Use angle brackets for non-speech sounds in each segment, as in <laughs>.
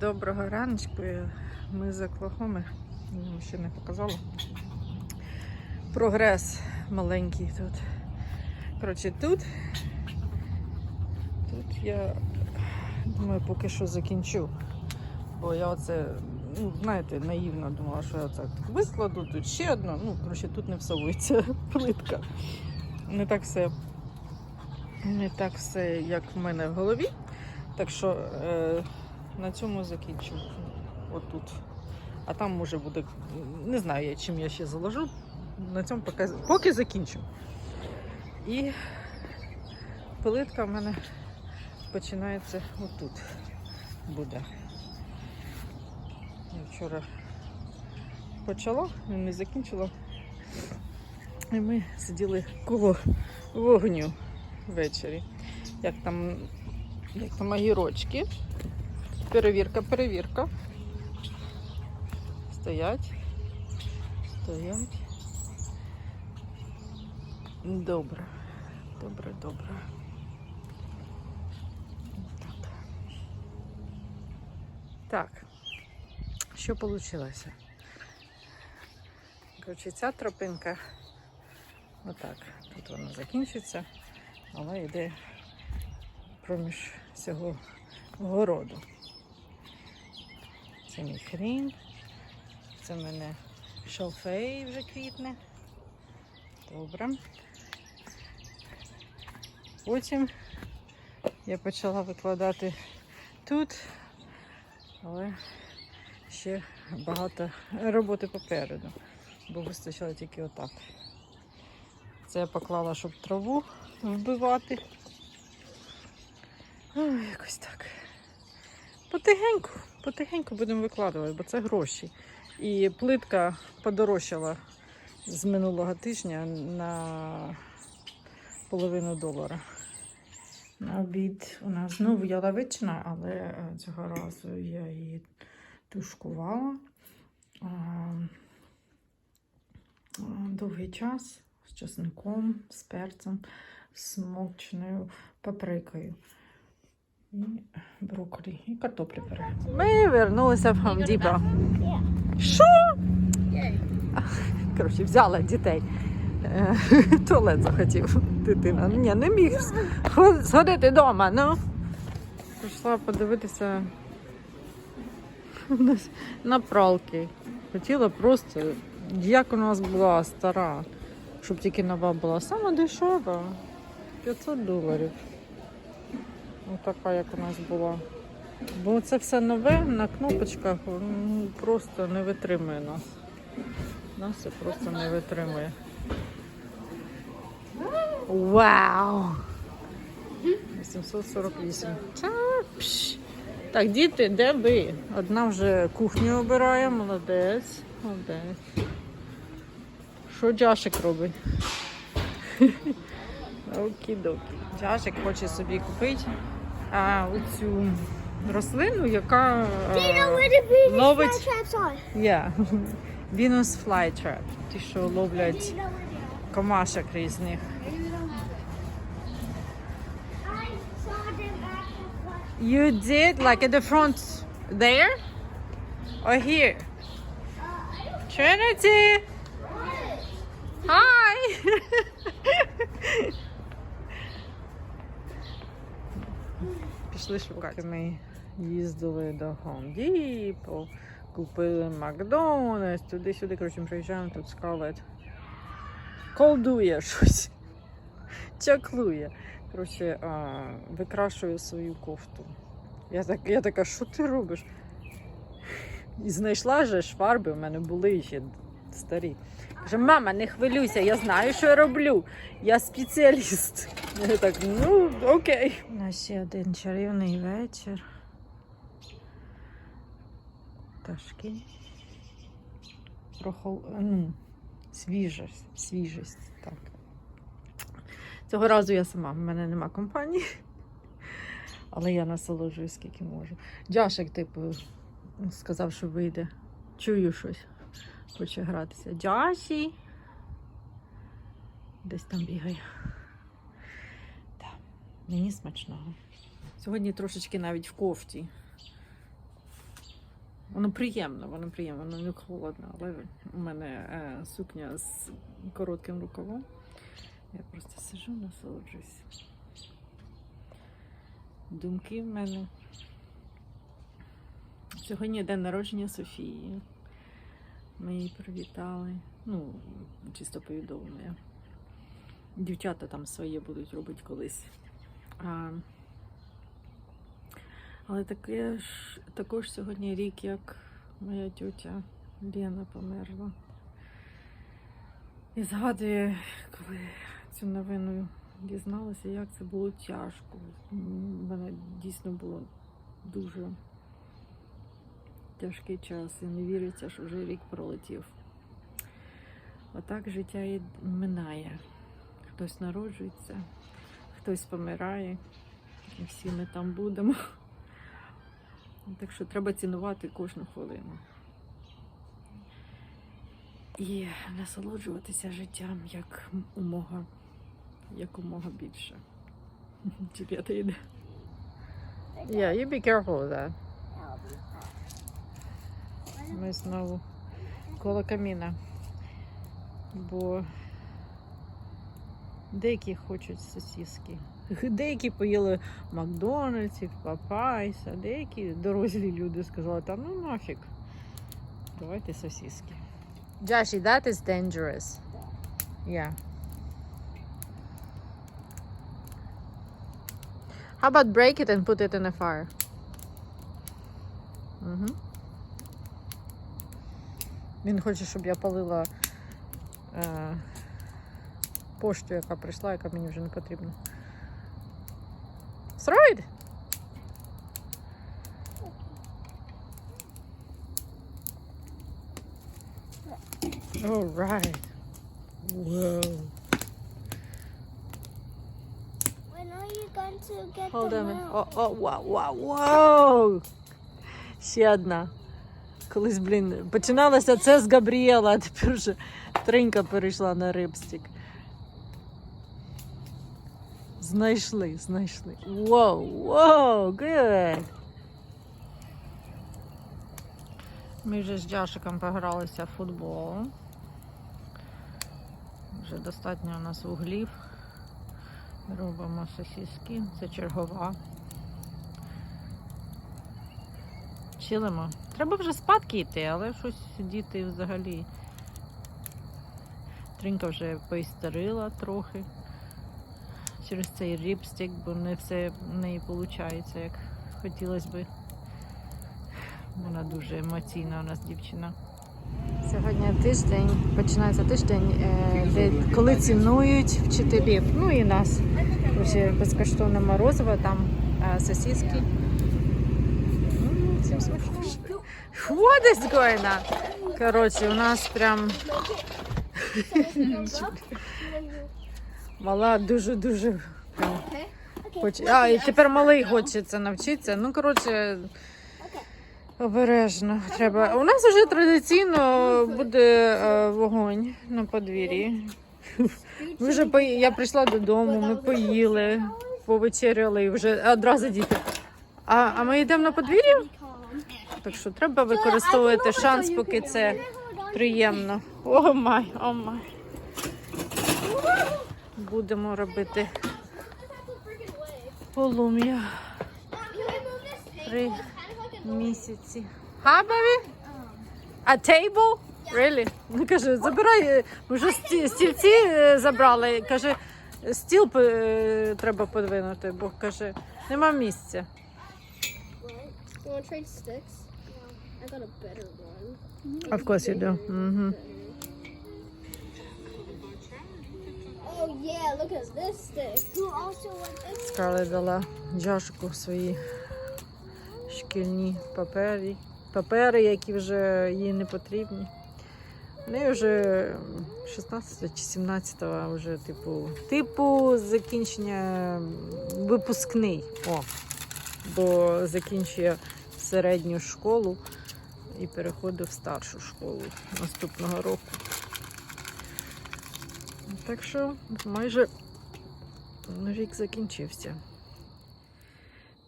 Доброго раночку. Ми з Оклахоми. Я ще не показала. Прогрес маленький тут. Коротше, тут. Тут я думаю, поки що закінчу. Бо я оце, ну, знаєте, наївно думала, що я це викладу, тут ще одну. Ну, коротше, тут не всовується <laughs> плитка. Не так все. Не так все, як в мене в голові. Так що е, на цьому закінчу. Отут. А там може буде. Не знаю я, чим я ще заложу. На цьому поки, поки закінчу. І плитка в мене починається отут. Буде. Я вчора почала, не закінчила. І ми сиділи коло вогню ввечері. Як там, як там огірочки. Перевірка, перевірка. Стоять. Стоять. Добре. Добре, добре. Так. Так. Що вийшло? Коротше, ця тропинка. Отак. Тут вона закінчиться, але йде проміж цього городу. Мій хрін. Це в мене шалфей вже квітне. Добре. Потім я почала викладати тут, але ще багато роботи попереду, бо вистачило тільки отак. Це я поклала, щоб траву вбивати. Ой, якось так. Потихеньку, потихеньку будемо викладувати, бо це гроші. І плитка подорожчала з минулого тижня на половину долара. На обід у нас знову яловичина, але е, цього разу я її тушкувала. Довгий час з чесником, з перцем, з смокченою паприкою. І брокколі, і картоплю бере. Ми вернулися в Depot. Що? Коротше, взяла дітей. Е, Туалет захотів дитина. Ні, не міг сходити вдома. Ну. Прийшла подивитися на- на пралки. Хотіла просто, як у нас була стара, щоб тільки нова була. Саме дешева. 500 доларів. Ось така, як у нас була. Бо це все нове на кнопочках ну, просто не витримує нас. Нас це просто не витримує. Вау! 848. Та, пш. Так, діти, де ви? Одна вже кухню обирає, молодець. Молодець. Що Джашик робить? <laughs> Окей-докі. Джашик хоче собі купити оцю рослину, яка е, ловить. Yeah. Venus flytrap. Ті, що ловлять комашок різних. You did like at the front there or here? Trinity! Hi! <laughs> Пішли шукати. Ми їздили до Home Depot, купили Макдональдс, туди-сюди, коротше, приїжджаємо тут Скарлет. Колдує щось. Чаклує. Коротше, а, викрашує свою кофту. Я, так, я така, що ти робиш? І знайшла же фарби, в мене були ще старі. Каже, мама, не хвилюйся, я знаю, що я роблю. Я спеціаліст. Я так, ну, окей. У нас ще один чарівний вечір. Пташки. Прохол... Ну, свіжість, свіжість, так. Цього разу я сама, в мене нема компанії. Але я насолоджуюсь, скільки можу. Джашик, типу, сказав, що вийде. Чую щось. Хоче гратися. Джаші. Десь там бігає. Мені смачного. Сьогодні трошечки навіть в кофті. Воно приємно, воно приємно, воно не холодно, але у мене е, сукня з коротким рукавом. Я просто сижу, насолоджуюсь. Думки в мене. Сьогодні день народження Софії. Ми її привітали. Ну, чисто повідомлення. Дівчата там своє будуть робити колись. Але таке ж, також сьогодні рік, як моя тютя Лена померла. І згадує, коли цю новину дізналася, як це було тяжко. Мене дійсно було дуже тяжкий час і не віриться, що вже рік пролетів. Отак життя і минає. Хтось народжується, хтось помирає, і всі ми там будемо. Так що треба цінувати кожну хвилину. І насолоджуватися життям як умога, якомога більше. <laughs> Тебе йде. Yeah, you be careful with that. Ми знову коло каміна. Бо деякі хочуть сосиски. Деякі поїли Макдональдсів, Папайса, деякі дорослі люди сказали, та ну нафіг. Давайте сосиски. Joshi, that is dangerous. Yeah. How about break it and put it in a fire? Угу. Він хоче, щоб я палила е, пошту, яка прийшла, яка мені вже не потрібна. Throw it! All right. Whoa. When are you going to get Hold the on. milk? О, о, вау, вау, вау! Ще одна. Колись, блін, починалося це з Габріела, а тепер вже тринька перейшла на рибстик. Знайшли, знайшли. Воу, воу, good. Ми вже з Джашиком погралися в футбол. Вже достатньо у нас вуглів. Робимо сосиски. Це чергова. Чилимо. Треба вже спадки йти, але щось діти взагалі. Тринка вже поістерила трохи через цей ріпстик, бо не все в неї виходить, як хотілося би. Вона дуже емоційна у нас дівчина. Сьогодні тиждень, починається тиждень, е, де коли цінують вчителів. Ну і нас. Ще безкоштовне морозиво, там е, сосиски. Смачного. What is going on? Коротше, у нас прям мала дуже-дуже хоче. А, і тепер малий хочеться навчитися. Ну, коротше, обережно треба. У нас вже традиційно буде е, вогонь на подвір'ї. Ми вже по... Я прийшла додому, ми поїли, повечеряли і вже одразу діти. А, а ми йдемо на подвір'я? Так що треба використовувати шанс, поки це приємно. О май, о май. Будемо робити полум'я три місяці. Ха, бабі? А table? Really? Ну, каже, забирай, е, ми вже сті- стільці е, забрали. Каже, стіл е, треба подвинути, бо каже, нема місця. Of course you do. Угу. Oh дала Джашику свої шкільні папери, папери, які вже їй не потрібні. В неї вже 16 чи 17 а вже типу, типу закінчення випускний. О, бо закінчує середню школу і переходить в старшу школу наступного року. Так що майже рік закінчився.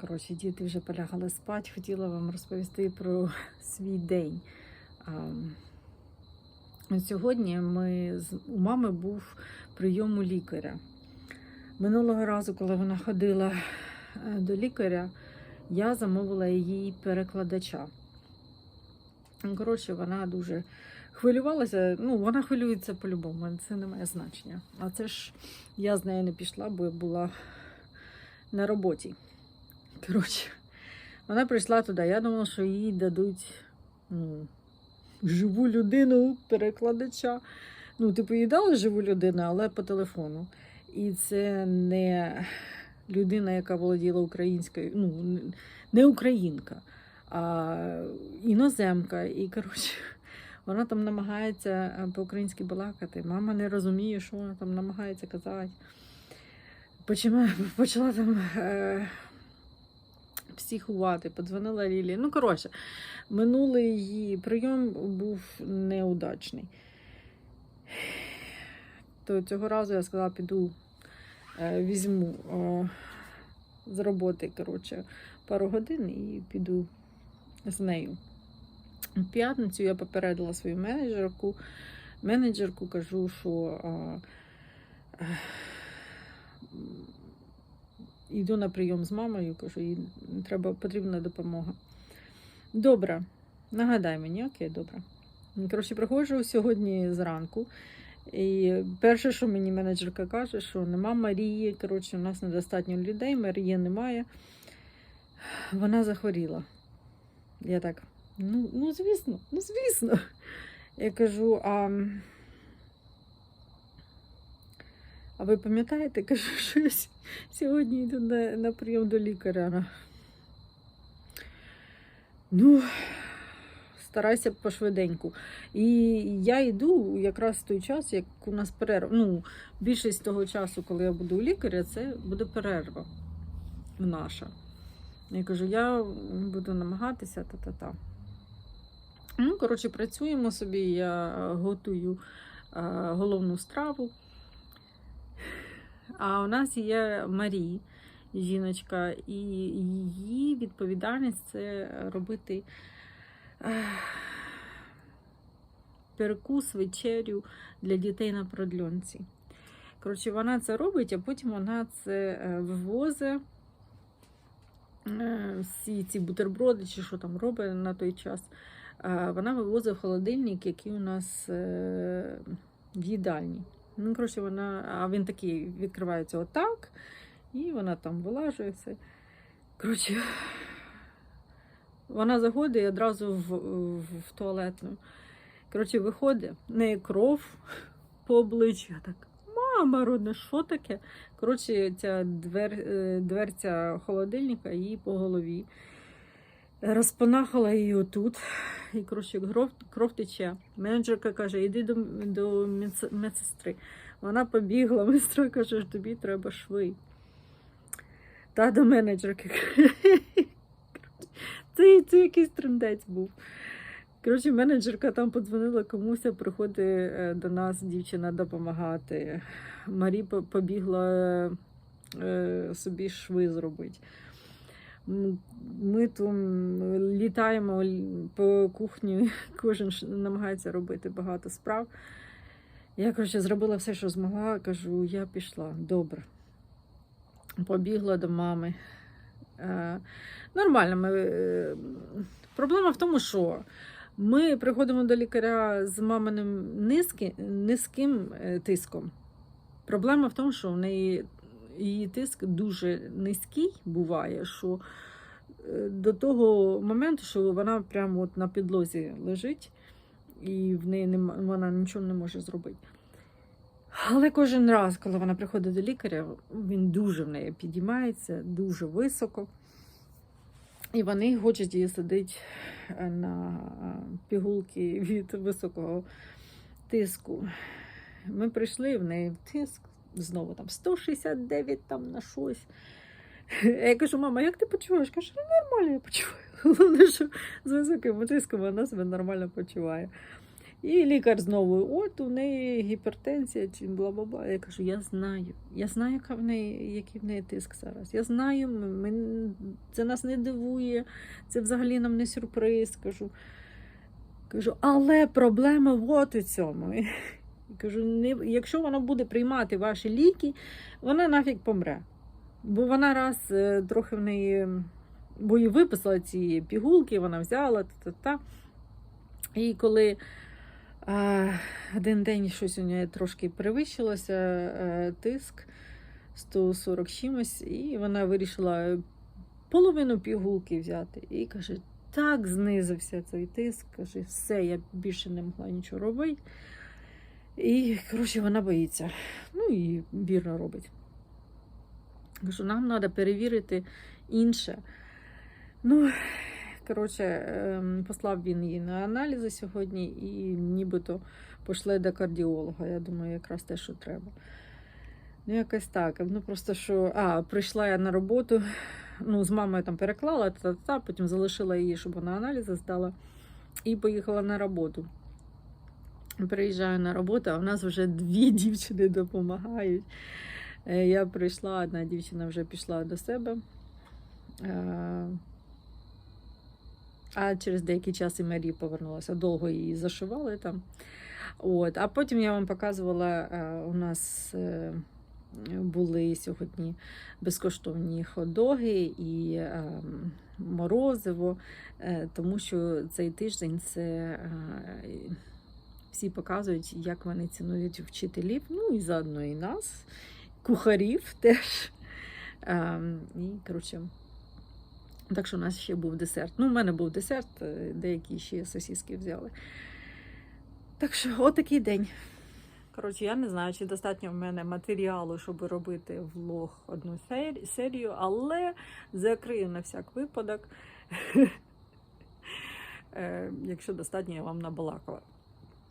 Коротше, діти вже полягали спати. Хотіла вам розповісти про свій день. Сьогодні ми у мами був прийом у лікаря. Минулого разу, коли вона ходила е, до лікаря, я замовила їй перекладача. Коротше, вона дуже хвилювалася. Ну, вона хвилюється по-любому, це не має значення. А це ж я з нею не пішла, бо я була на роботі. Коротше, вона прийшла туди. Я думала, що їй дадуть ну, живу людину, перекладача. Ну, типу, їй дали живу людину, але по телефону. І це не людина, яка володіла українською, ну, не українка, а іноземка. І, коротше, вона там намагається е, по-українськи балакати. Мама не розуміє, що вона там намагається казати. Почала, <laughs> почала там е, психувати, подзвонила Лілі. Ну, коротше, минулий її прийом був неудачний. То цього разу я сказала, піду е, візьму е, з роботи коротше, пару годин і піду з нею. П'ятницю я попередила свою менеджерку. Менеджерку кажу, що а, е, м, йду на прийом з мамою, кажу, їй треба, потрібна допомога. Добре, нагадай мені, окей, добре. Коротше, приходжу сьогодні зранку. І перше, що мені менеджерка каже, що нема Марії. Коротше, у нас недостатньо людей, Марії немає. Вона захворіла. Я так, ну, ну звісно, ну звісно. Я кажу, а, а ви пам'ятаєте, кажу, <laughs> що я сьогодні йду на, на прийом до лікаря. Ну, старайся пошвиденьку. І я йду якраз в той час, як у нас перерва. Ну, більшість того часу, коли я буду у лікаря, це буде перерва наша. Я кажу, я буду намагатися та-та-та. Ну, коротше, працюємо собі, я готую е, головну страву. А у нас є Марі, жіночка, і її відповідальність це робити е, перекус, вечерю для дітей на продльонці. Коротше, вона це робить, а потім вона це е, вивозить. е, Всі ці бутерброди, чи що там робить на той час, е, вона вивозить холодильник, який у нас е, в їдальні. Ну, коротше, вона, а він такий відкривається отак, і вона там вилажує все. Коротше, вона заходить одразу в, в, в туалетну. Коротше, виходить, в неї кров по обличчю. Я так, мама родна, що таке? Коротше, ця двер, е, дверця холодильника їй по голові. Розпанахала її отут. І, коротше, кров, кров тече. Менеджерка каже, іди до, до медсестри. Вона побігла, <laughs> медсестра каже, тобі треба шви. Та до менеджерки. <laughs> Це, це якийсь трендець був. Коротше, менеджерка там подзвонила комусь, приходить е, до нас дівчина допомагати. Марі побігла е, собі шви зробити. Ми там літаємо по кухні, <laughs> кожен намагається робити багато справ. Я, коротше, зробила все, що змогла. Кажу, я пішла. Добре. Побігла до мами. Е, нормально. Ми, е, проблема в тому, що ми приходимо до лікаря з маминим низки, низьким е, тиском. Проблема в тому, що в неї її тиск дуже низький буває, що е, до того моменту, що вона прямо от на підлозі лежить, і в неї нема, вона нічого не може зробити. Але кожен раз, коли вона приходить до лікаря, він дуже в неї підіймається, дуже високо. І вони хочуть її садити е, на пігулки від високого тиску. Ми прийшли в неї тиск знову там 169 там на щось. <laughs> Я кажу, мама, як ти почуваєш? Каже, «Ну, нормально я почуваю. <laughs> Головне, що з високим тиском вона себе нормально почуває. І лікар знову, от у неї гіпертензія чи бла-бла-бла. Я кажу, я знаю. Я знаю, яка в неї, який в неї тиск зараз. Я знаю, ми, це нас не дивує, це взагалі нам не сюрприз. Кажу, кажу але проблема от у цьому. Кажу, не, якщо вона буде приймати ваші ліки, вона нафіг помре. Бо вона раз е, трохи в неї, бо їй виписала ці пігулки, вона взяла та-та-та. І коли е, один день щось у неї трошки перевищилося, е, тиск 140 чимось, і вона вирішила половину пігулки взяти. І каже, так знизився цей тиск. Каже, все, я більше не могла нічого робити. І, коротше, вона боїться. Ну і вірно робить. Кажу, нам треба перевірити інше. Ну, коротше, ем, послав він її на аналізи сьогодні і нібито пошле до кардіолога. Я думаю, якраз те, що треба. Ну, якось так. Ну, просто що. А, прийшла я на роботу. Ну, з мамою там переклала, та-та, потім залишила її, щоб вона аналізи здала, і поїхала на роботу. Приїжджаю на роботу, а в нас вже дві <laughs> дівчини допомагають. Е, Я прийшла, одна дівчина вже пішла до себе. Е, А через деякий час і Марія повернулася. Довго її зашивали там. От. А потім я вам показувала, е, у нас були сьогодні безкоштовні ходоги і морозиво, тому що цей тиждень це всі показують, як вони цінують вчителів, ну і заодно і нас, кухарів теж. Ем, І, коротше, так що у нас ще був десерт. Ну, у мене був десерт, е, деякі ще сосиски взяли. Так що, отакий день. Коротше, я не знаю, чи достатньо в мене матеріалу, щоб робити влог одну серію, але закрию на всяк випадок. <laughs> Е, Якщо достатньо, я вам набалакала.